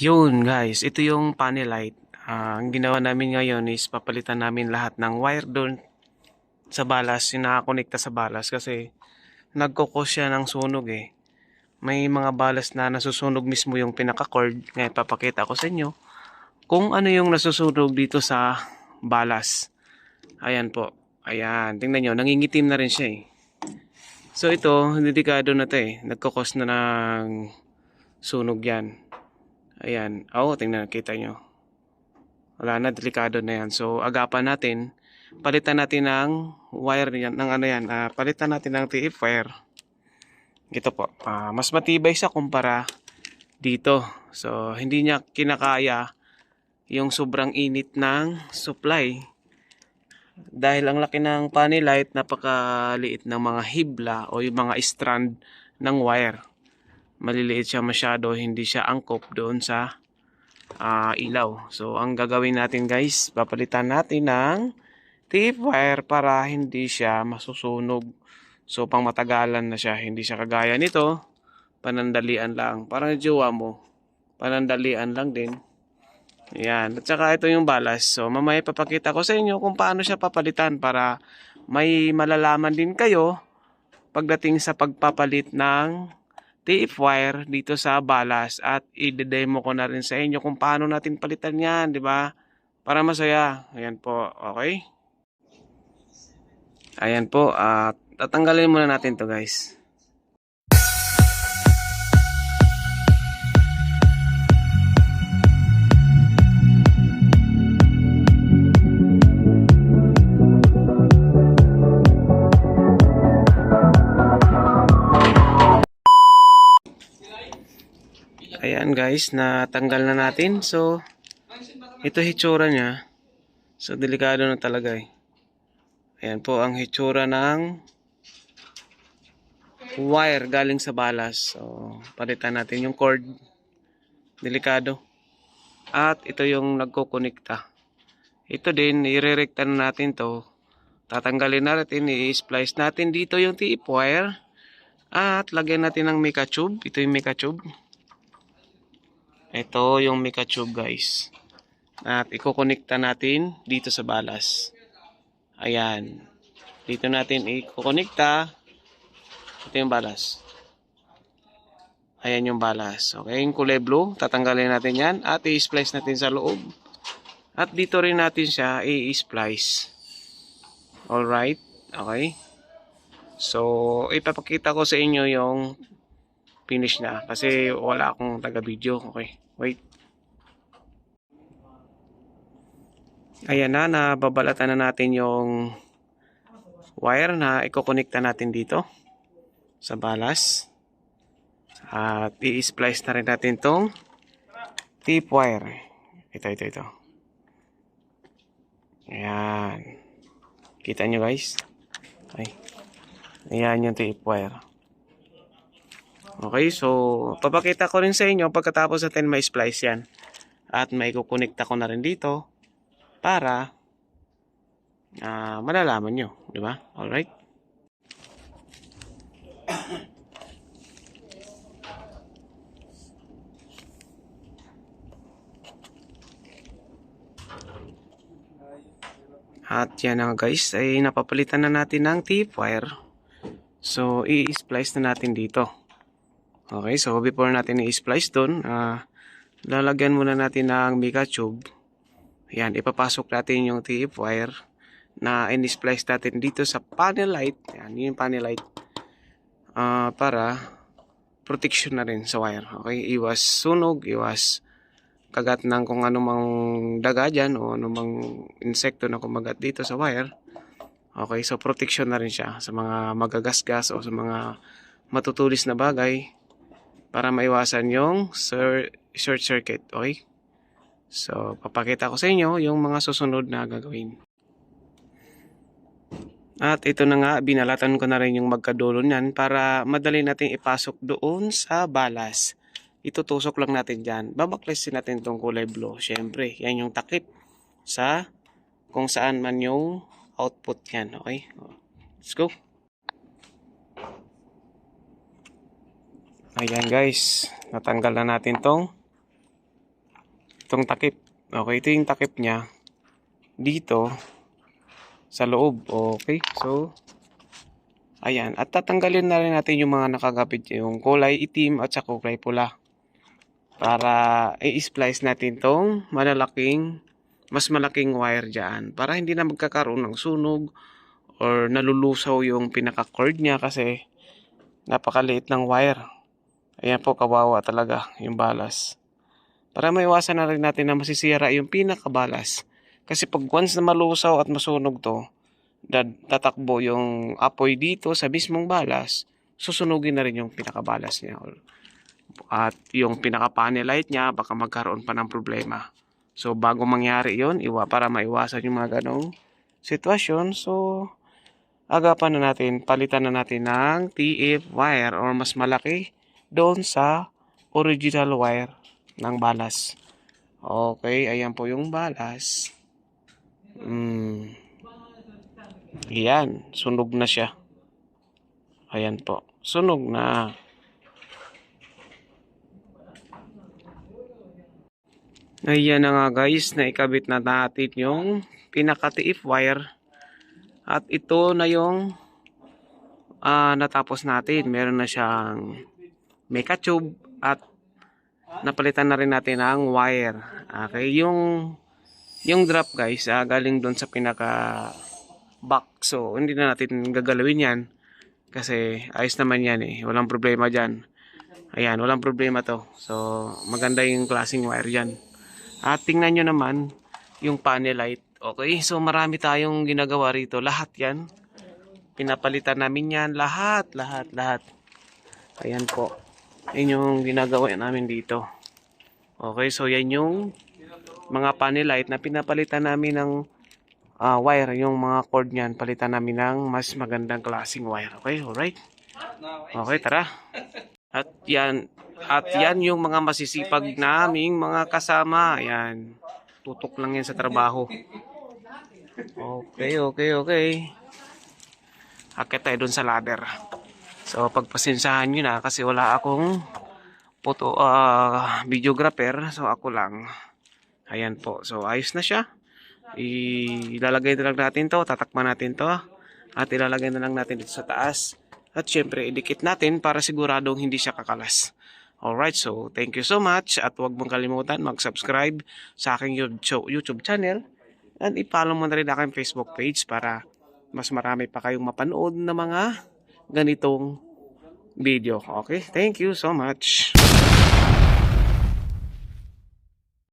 Yun guys, ito yung panel light. Ah, ang ginawa namin ngayon is papalitan namin lahat ng wire doon sa balas, yung nakakonekta sa balas kasi nagkukos siya ng sunog eh. May mga balas na nasusunog mismo yung pinaka-cord. Ngayon papakita ko sa inyo kung ano yung nasusunog dito sa balas. Ayan po. Ayan, tingnan nyo, nangingitim na rin siya eh. So ito, delikado na to eh. Nagkukos na ng sunog yan. Ayan. Oo, tingnan, kita nyo. Wala na, delikado na yan. So, agapan natin. Palitan natin ng wire yan, ng ano yan. ah, palitan natin ng TF wire. Ito po. ah, mas matibay siya kumpara dito. So, hindi niya kinakaya yung sobrang init ng supply. Dahil ang laki ng panel light, napakaliit ng mga hibla o yung mga strand ng wire maliliit siya masyado, hindi siya angkop doon sa ah, ilaw. So, ang gagawin natin guys, papalitan natin ng tip wire para hindi siya masusunog. So, pang matagalan na siya, hindi siya kagaya nito, panandalian lang. Parang jowa mo, panandalian lang din. Yan. At saka ito yung balas. So, mamaya papakita ko sa inyo kung paano siya papalitan para may malalaman din kayo pagdating sa pagpapalit ng TF wire dito sa balas at i-demo ko na rin sa inyo kung paano natin palitan yan, di ba? Para masaya. Ayan po, okay? Ayan po, at tatanggalin muna natin to guys. Ayan guys, natanggal na natin. So, ito hitsura niya. So, delikado na talaga eh. Ayan po ang hitsura ng wire galing sa balas. So, palitan natin yung cord. Delikado. At ito yung nagkukonekta. Ito din, irerekta na natin to. Tatanggalin natin, i-splice natin dito yung tip wire. At lagyan natin ng mica tube. Ito yung mica tube. Ito yung mica tube guys. At ikokonekta natin dito sa balas. Ayan. Dito natin ikokonekta. Ito yung balas. Ayan yung balas. Okay, yung kulay blue, tatanggalin natin yan at i-splice natin sa loob. At dito rin natin siya i-splice. Alright, okay. So, ipapakita ko sa inyo yung finish na kasi wala akong taga-video. Okay, wait. Ayan na, nababalatan na natin yung wire na ikokonekta natin dito sa balas. At i-splice na rin natin tong tip wire. Ito, ito, ito. Ayan. Kita nyo guys? Ay. Ayan yung tip wire. Okay, so papakita ko rin sa inyo pagkatapos natin may splice yan. At may kukonekta ko na rin dito para ah malalaman nyo. Di ba? Alright? At yan na guys, ay napapalitan na natin ng tip wire. So, i-splice na natin dito. Okay, so before natin i-splice doon, ah, lalagyan muna natin ng mica tube. Ayan, ipapasok natin yung tip wire na in-splice natin dito sa panel light. Ayan, yun yung panel light. Ah, para protection na rin sa wire. Okay, iwas sunog, iwas kagat ng kung anumang daga dyan o anumang insekto na kumagat dito sa wire. Okay, so protection na rin siya sa mga magagasgas o sa mga matutulis na bagay para maiwasan yung short circuit. Okay? So, papakita ko sa inyo yung mga susunod na gagawin. At ito na nga, binalatan ko na rin yung magkadulo niyan para madali natin ipasok doon sa balas. Itutusok lang natin dyan. Babaklasin natin itong kulay blue. Siyempre, yan yung takip sa kung saan man yung output yan. Okay? Let's go. Ayan guys, natanggal na natin tong Itong takip. Okay, ito yung takip niya. Dito. Sa loob. Okay, so. Ayan. At tatanggalin na rin natin yung mga nakagapit. Yung kulay itim at sa kulay pula. Para i-splice natin tong malalaking, mas malaking wire dyan. Para hindi na magkakaroon ng sunog or nalulusaw yung pinaka-cord niya kasi napakaliit ng wire. Ayan po, kawawa talaga yung balas. Para maiwasan na rin natin na masisira yung pinakabalas. Kasi pag once na malusaw at masunog to, tatakbo yung apoy dito sa mismong balas, susunugin na rin yung pinakabalas niya. At yung pinaka-panel light niya, baka magkaroon pa ng problema. So, bago mangyari yon iwa para maiwasan yung mga ganong sitwasyon. So, agapan na natin, palitan na natin ng TF wire or mas malaki doon sa original wire ng balas. Okay, ayan po yung balas. Mm. Yan, sunog na siya. Ayan po, sunog na. Ayan na nga guys, naikabit na natin yung pinaka-TF wire. At ito na yung ah, natapos natin. Meron na siyang mecha tube at napalitan na rin natin ang wire. Okay, yung yung drop guys, ah, galing doon sa pinaka box. So, hindi na natin gagalawin yan. Kasi ayos naman yan eh. Walang problema dyan. Ayan, walang problema to. So, maganda yung klaseng wire yan. At tingnan nyo naman yung panel light. Okay, so marami tayong ginagawa rito. Lahat yan. Pinapalitan namin yan. Lahat, lahat, lahat. Ayan po. Yan yung ginagawa namin dito. Okay, so yan yung mga panel light na pinapalitan namin ng ah, wire. Yung mga cord niyan, palitan namin ng mas magandang klaseng wire. Okay, alright? Okay, tara. At yan, at yan yung mga masisipag naming mga kasama. Ayan. Tutok lang yan sa trabaho. Okay, okay, okay. Akit tayo dun sa ladder. So, pagpasensahan nyo na kasi wala akong photo, ah, videographer. So, ako lang. Ayan po. So, ayos na siya. Ilalagay na lang natin to. Tatakpan natin to. At ilalagay na lang natin dito sa taas. At syempre, idikit natin para siguradong hindi siya kakalas. Alright, so thank you so much. At huwag mong kalimutan mag-subscribe sa aking YouTube channel. And i-follow mo na rin aking Facebook page para mas marami pa kayong mapanood na mga ganitong video. Okay, thank you so much.